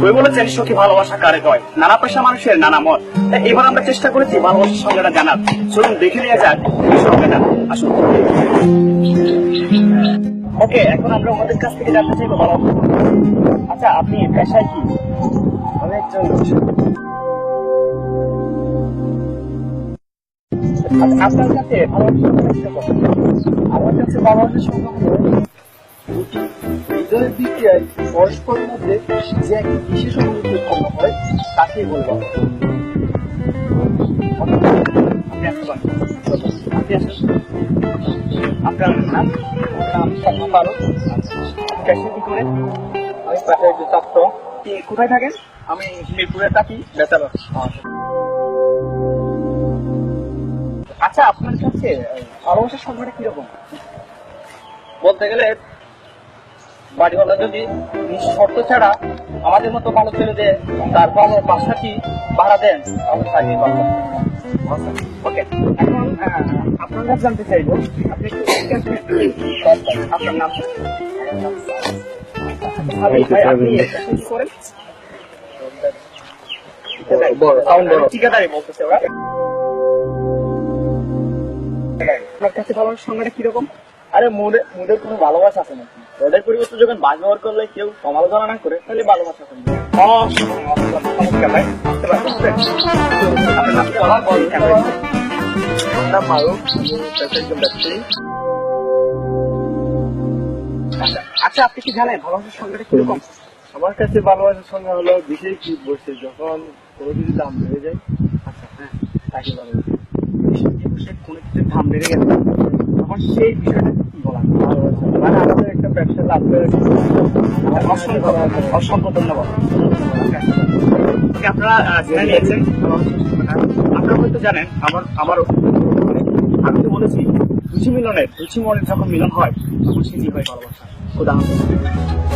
ওই বলেছেন সখী ভালোবাসা কারে কয়? নানা পেশা মানুষের নানা মত। এবার আমরা চেষ্টা করেছি ভালোবাসার সংজ্ঞাটা জানার। চলুন দেখে নিয়ে যাক সংজ্ঞাটা আসুন। ওকে এখন আমরা ওনাদের কাছ থেকে জানতে চাইব ভালোবাসা আচ্ছা আপনি পেশায় কি? আমি একজন আচ্ছা, আপনার কাছে ভালোবাসার আমার কাছে ভালোবাসার সংজ্ঞা হৃদয়ের দিকে পরস্পরের মধ্যে যে এক বিশেষ অনুভূতি উৎপন্ন হয় তাকেই বলে ভালোবাসা। আপনি আসতে পারেন। আপনি আসেন। আপনার নাম নাম স্বপ্ন পারো পেশা কি করেন আমি পাশে একজন ছাত্র কোথায় থাকেন? আমি মিরপুরে থাকি বেতাল আচ্ছা আপনার কাছে ভালোবাসার সংখ্যাটা কীরকম? বলতে গেলে বাড়িওয়ালা যদি শর্ত ছাড়া আমাদের মতো ভালো ছেলেদের তার ভালো বাসাটি ভাড়া দেন তাহলে ওকে এখন আপনার কাছে জানতে চাইব আপনি? আপনার নাম? ঠিকাদারি। বলতেছে ওরা। আপনার কাছে ভালোবাসার সংখ্যাটা কীরকম আরে মোদের মোদের কোনো ভালোবাসা আছে নাকি? ওদের পরিবর্তে যখন বাজ ব্যবহার করলে কেউ সমালোচনা না করে তাহলে ভালোবাসা করবে আচ্ছা, আপনি কি জানেন ভালোবাসার সংখ্যাটা কীরকম আমার কাছে ভালোবাসার সংজ্ঞা হলো বিশেষ কি বসে যখন কোনো কিছু দাম বেড়ে যায়। আচ্ছা হ্যাঁ তাকে ভালোবাসি কোনো কিছু দাম বেড়ে গেছে তখন সেই বিষয়টা কি বলা ভালোবাসা মানে আমাদের করে অসংখ্য অসংখ্য ধন্যবাদ আপনারা আপনারা হয়তো জানেন, আমার আমার আমি তো বলেছি রুচি মিলনের রুচি মনের যখন মিলন হয়, তখন সেটি হয় ভালোবাসা, উদাহরণ।